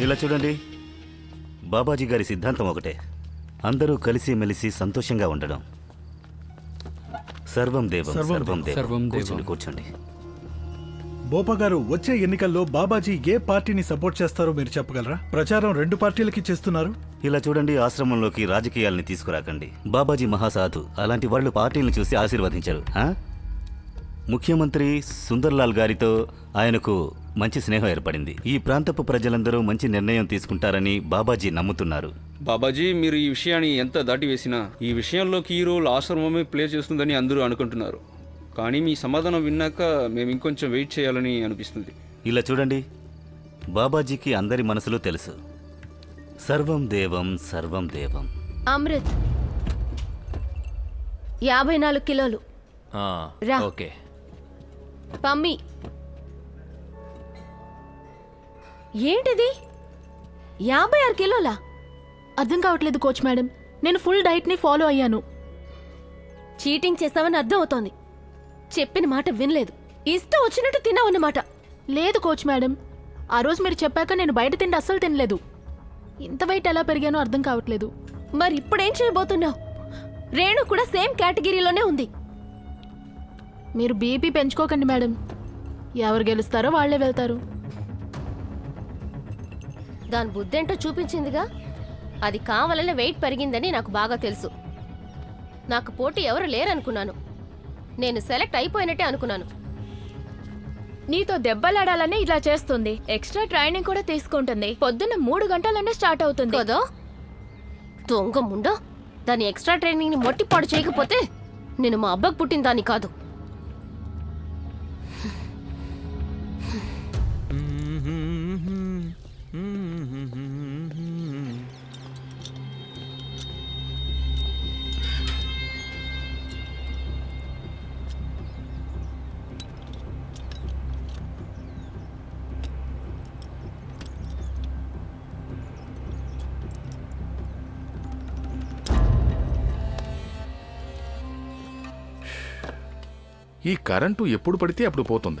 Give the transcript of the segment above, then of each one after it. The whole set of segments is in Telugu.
ఇలా చూడండి. బాబాజీ గారి సిద్ధాంతం ఒకటే. అందరూ కలిసి మెలిసి సంతోషంగా ఉండడం. సర్వం దేవం సర్వం సర్వం దేవం సర్వం దేవం. కూర్చోండి. కూర్చోండి బోపా గారు వచ్చే ఎన్నికల్లో బాబాజీ ఏ పార్టీని సపోర్ట్ చేస్తారో మీరు చెప్పగలరా? ప్రచారం రెండు పార్టీలకి చేస్తున్నారు. ఇలా చూడండి ఆశ్రమంలోకి రాజకీయాల్ని తీసుకురాకండి. బాబాజీ మహాసాధు అలాంటి వాళ్ళు పార్టీలను చూసి ఆశీర్వదించారు ఆ? ముఖ్యమంత్రి సుందర్లాల్ గారితో ఆయనకు మంచి స్నేహం ఏర్పడింది. ఈ ప్రాంతపు ప్రజలందరూ మంచి నిర్ణయం తీసుకుంటారని బాబాజీ నమ్ముతున్నారు. బాబాజీ మీరు ఈ విషయాన్ని ఎంత దాటి వేసినా ఈ విషయంలో కీ రోల్ ఆశ్రమమే ప్లే చేస్తుందని అందరూ అనుకుంటున్నారు. కానీ మీ సమాధానం విన్నాక మేము ఇంకొంచెం వెయిట్ చేయాలని అనిపిస్తుంది. ఇలా చూడండి. బాబాజీకి అందరి మనసులో తెలుసు. సర్వం దేవం సర్వం దేవం. అమృత్. యాభై నాలుగు కిలోలు. రా. ఓకే. పమ్మి ఏంటిది? యాభై ఆరు కిలోలా? అర్థం కావట్లేదు కోచ్ మేడం. నేను ఫుల్ డైట్ని ఫాలో అయ్యాను. చీటింగ్ చేస్తావని అర్థం అవుతోంది. చెప్పిన మాట వినలేదు. ఇష్టం వచ్చినట్టు తిన్నావన్నమాట. లేదు కోచ్ మేడం. ఆ రోజు మీరు చెప్పాక నేను బయట తిండి అస్సలు తినలేదు. ఇంత వెయిట్ ఎలా పెరిగానో అర్థం కావట్లేదు. మరి ఇప్పుడేం చేయబోతున్నావు? రేణు కూడా సేమ్ కేటగిరీలోనే ఉంది. మీరు బీపీ పెంచుకోకండి మేడం. ఎవరు గెలుస్తారో వాళ్ళే వెళ్తారు. దాని బుద్ధేంటో చూపించిందిగా? అది కావాలనే వెయిట్ పెరిగిందని నాకు బాగా తెలుసు. నాకు పోటీ ఎవరు లేరనుకున్నాను. నేను సెలెక్ట్ అయిపోయినట్టే అనుకున్నాను. నీతో దెబ్బలాడాలని ఇలా చేస్తుంది. ఎక్స్ట్రా ట్రైనింగ్ కూడా తీసుకుంటుంది. పొద్దున్న మూడు గంటలనే స్టార్ట్ అవుతుంది. కదా? దొంగ ముండ? దాని ఎక్స్ట్రా ట్రైనింగ్ని మొట్టిపాడు చేయకపోతే నేను మా అబ్బకు పుట్టిన దాన్ని కాదు. ఈ కరెంటు ఎప్పుడు పడితే అప్పుడు పోతుంది.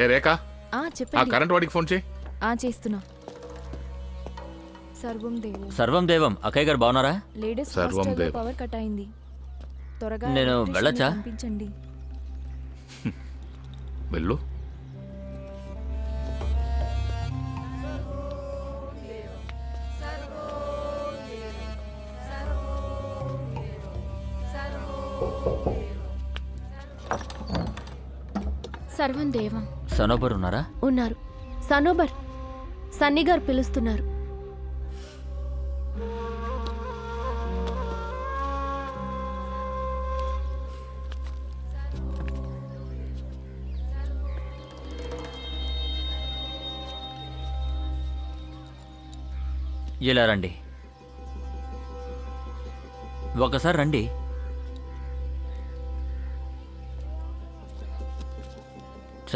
ఏ రేఖ? ఆ ఆ చెప్పండి కరెంట్ వాడికి ఫోన్ చేయి. ఆ చేస్తున్నా. సర్వం దేవు. సర్వం దేవం. అక్కయ్య గారు బాగున్నారా? లేడీస్ సర్వం హాస్టల్లో దేవ్. పవర్ కట్ అయింది. త్వరగా నేను ఎలక్ట్రీషియన్ని వెళ్ళొచ్చా? పంపించండి. వెళ్ళు. సర్వం దేవం. సనోబర్ ఉన్నారా? ఉన్నారు. సనోబర్ సన్నీ గారు పిలుస్తున్నారు. ఇలా రండి. ఒకసారి రండి.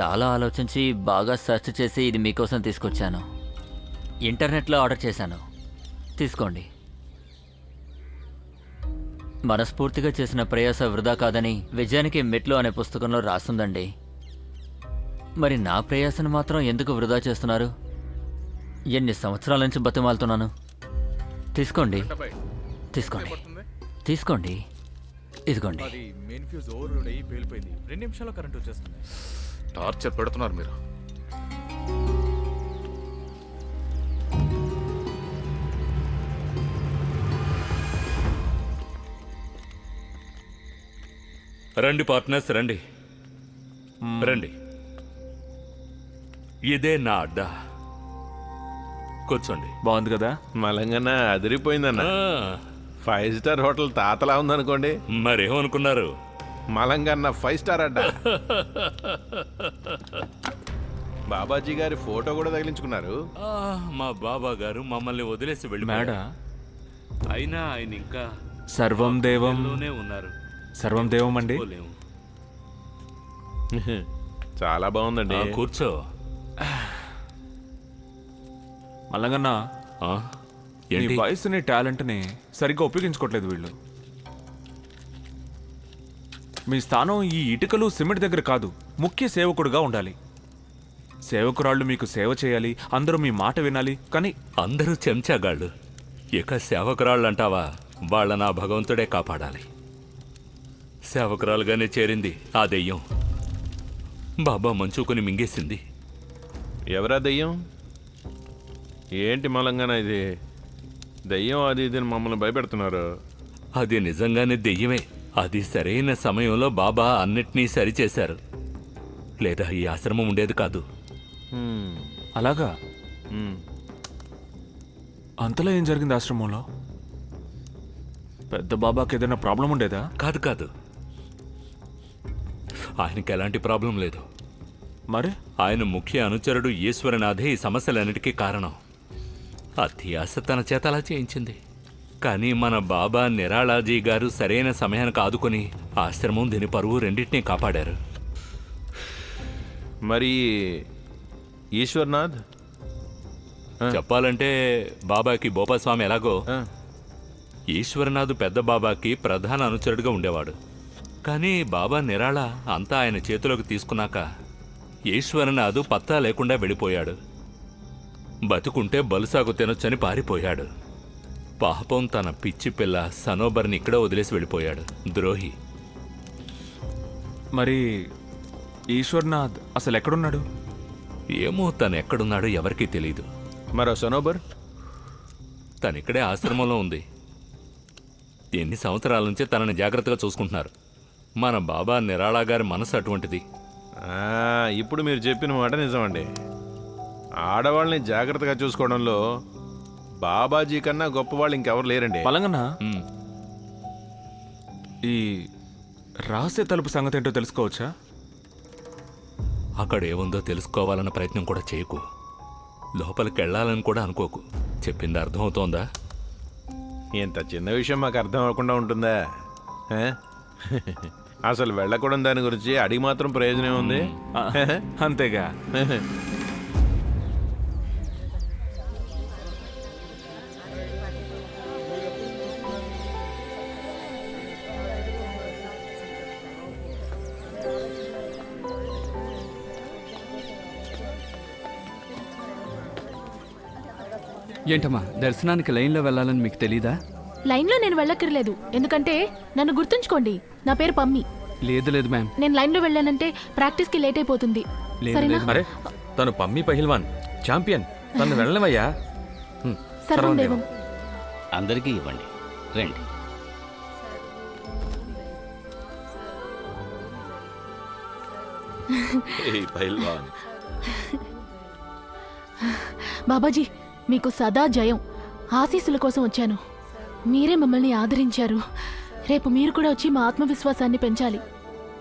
చాలా ఆలోచించి బాగా సెర్చ్ చేసి ఇది మీకోసం తీసుకొచ్చాను. ఇంటర్నెట్లో ఆర్డర్ చేశాను. తీసుకోండి. మనస్ఫూర్తిగా చేసిన ప్రయాస వృధా కాదని విజయానికి మెట్లు అనే పుస్తకంలో రాసిందండి మరి నా ప్రయాసను మాత్రం ఎందుకు వృధా చేస్తున్నారు? ఎన్ని సంవత్సరాల నుంచి బతిమాలుతున్నాను? తీసుకోండి. తీసుకోండి. తీసుకోండి. ఇదిగోండి. మెయిన్ ఫ్యూజ్ ఓవర్ రెండు నిమిషాల్లో కరెంట్ వచ్చేస్తుంది. టార్చర్ పెడుతున్నారు మీరు. రండి పార్ట్నర్స్ రండి. రండి. ఇదే నా అడ్డా. కూర్చోండి. బాగుంది కదా? మలంగన్న అదిరిపోయిందన్న. ఫైవ్ స్టార్ హోటల్ తాతలా ఉందనుకోండి. మరేమనుకున్నారు? మలంగన్న ఫైవ్ స్టార్ అడ్డా. బాబాజీ గారి ఫోటో కూడా తగిలించుకున్నారు. ఆ, మా బాబా గారు మమ్మల్ని వదిలేసి వెళ్ళి మేడా. అయినా ఆయన ఇంకా సర్వం దేవం. లోనే ఉన్నారు. సర్వం దేవం అండి. పోలేము. చాలా బాగుందండి. ఆ, కూర్చో. మల్లగన్న ఆ, నీ ఏంటి? వయసుని టాలెంట్ని సరిగ్గా ఉపయోగించుకోవట్లేదు వీళ్ళు. మీ స్థానం ఈ ఇటుకలు సిమెంట్ దగ్గర కాదు ముఖ్య సేవకుడుగా ఉండాలి. సేవకురాళ్ళు మీకు సేవ చేయాలి అందరూ మీ మాట వినాలి కానీ అందరూ చెంచాగాళ్ళు. ఇక సేవకురాళ్ళంటావా? వాళ్ళ నా భగవంతుడే కాపాడాలి. సేవకురాలుగానే చేరింది ఆ దెయ్యం. బాబా మంచుకొని మింగేసింది. ఎవరా దయ్యం? ఏంటి మలంగాన ఇది? దయ్యం అది ఇది అని మమ్మల్ని భయపెడుతున్నారు. అది నిజంగానే దెయ్యమే. అది సరైన సమయంలో బాబా అన్నిటినీ సరిచేశారు. లేదా ఈ ఆశ్రమం ఉండేది కాదు. అలాగా. అంతలో ఏం జరిగింది ఆశ్రమంలో? పెద్ద బాబాకి ఏదైనా ప్రాబ్లం ఉండేదా? కాదు కాదు. ఆయనకి ఎలాంటి ప్రాబ్లం లేదు. మరి? ఆయన ముఖ్య అనుచరుడు ఈశ్వరనాథే ఈ సమస్యలన్నిటికీ కారణం. అత్యాశ తన చేత అలా చేయించింది. కానీ మన బాబా నిరాళాజీ గారు సరైన సమయానికి ఆదుకొని ఆశ్రమం దీని పరువు రెండింటినీ కాపాడారు. మరి ఈశ్వర్నాథ్? చెప్పాలంటే బాబాకి బోపాస్వామి ఎలాగో ఈశ్వరనాథ్ పెద్ద బాబాకి ప్రధాన అనుచరుడిగా ఉండేవాడు. కానీ బాబా నిరాళ అంతా ఆయన చేతిలోకి తీసుకున్నాక ఈశ్వరనాథ్ పత్తా లేకుండా వెళ్ళిపోయాడు. బతుకుంటే బలుసాగు తినొచ్చని పారిపోయాడు. పాపం తన పిచ్చి పిల్ల సనోబర్ని ఇక్కడ వదిలేసి వెళ్ళిపోయాడు. ద్రోహి. మరి ఈశ్వర్నాథ్ అసలు ఎక్కడున్నాడు? ఏమో తను ఎక్కడున్నాడో ఎవరికీ తెలియదు మరో సనోబర్? తనిక్కడే ఆశ్రమంలో ఉంది. ఎన్ని సంవత్సరాల నుంచి తనని జాగ్రత్తగా చూసుకుంటున్నారు. మన బాబా నిరాళా గారి మనసు అటువంటిది. ఆ, ఇప్పుడు మీరు చెప్పిన మాట నిజమండి. ఆడవాళ్ళని జాగ్రత్తగా చూసుకోవడంలో బాబాజీ కన్నా గొప్పవాళ్ళు ఇంకెవరు లేరండి. పలంగనా ఉమ్. ఈ రహస్య తలుపు సంగతి ఏంటో తెలుసుకోవచ్చా? అక్కడ ఏముందో తెలుసుకోవాలన్న ప్రయత్నం కూడా చేయకు. లోపలికి వెళ్ళాలని కూడా అనుకోకు. చెప్పింది అర్థమవుతోందా? ఇంత చిన్న విషయం మాకు అర్థం అవ్వకుండా ఉంటుందా? ఆ? అసలు వెళ్ళకూడదు దాని గురించి అడిగి మాత్రం ప్రయోజనం ఉంది ఆ, అంతేగా. ఏంటమ్మా దర్శనానికి లైన్లో వెళ్ళాలని మీకు తెలీదా? లైన్లో నేను వెళ్ళక్కర్లేదు. ఎందుకంటే నన్ను గుర్తుంచుకోండి. నా పేరు పమ్మి. లేదు లేదు మ్యామ్. నేను లైన్లో వెళ్ళానంటే ప్రాక్టీస్కి లేట్ అయిపోతుంది. లేదు, సరేనా? లేదు. అరే తను పమ్మి పహిల్వాన్ ఛాంపియన్. తను వెళ్ళవయ్యా సర్వం దేవం. అందరికీ ఇవ్వండి. రండి. పహిల్వాన్. బాబాజీ మీకు సదా జయం. ఆశీస్సుల కోసం వచ్చాను. మీరే మమ్మల్ని ఆదరించారు. రేపు మీరు కూడా వచ్చి మా ఆత్మవిశ్వాసాన్ని పెంచాలి.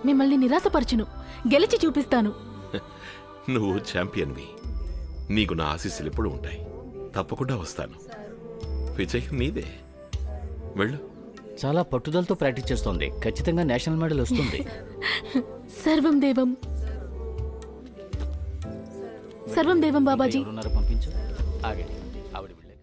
మిమ్మల్ని నిరాశపరచును. గెలిచి చూపిస్తాను. నువ్వు ఛాంపియన్వి. నీకు నా ఆశీస్సులు ఎప్పుడు ఉంటాయి. తప్పకుండా వస్తాను. విజయం నీదే. వెళ్ళు. చాలా పట్టుదలతో ప్రాక్టీస్ చేస్తోంది. ఖచ్చితంగా నేషనల్ మెడల్ వస్తుంది. సర్వం దేవం. సర్వం దేవం బాబాజీ. పంపించు. Águeda.